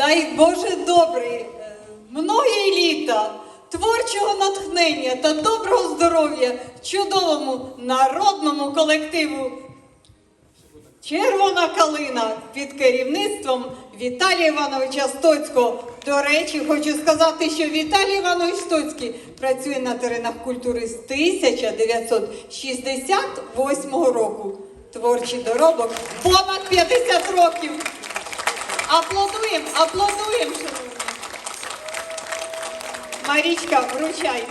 дай Боже добрий, е, многі літа, творчого натхнення та доброго здоров'я чудовому народному колективу. Червона калина під керівництвом Віталія Івановича Стоцького. До речі, хочу сказати, що Віталій Іванович Стоцький працює на теренах культури з 1968 року. Творчий доробок понад 50 років. Аплодуємо, аплодуємо, шановні. Марічка, вручай.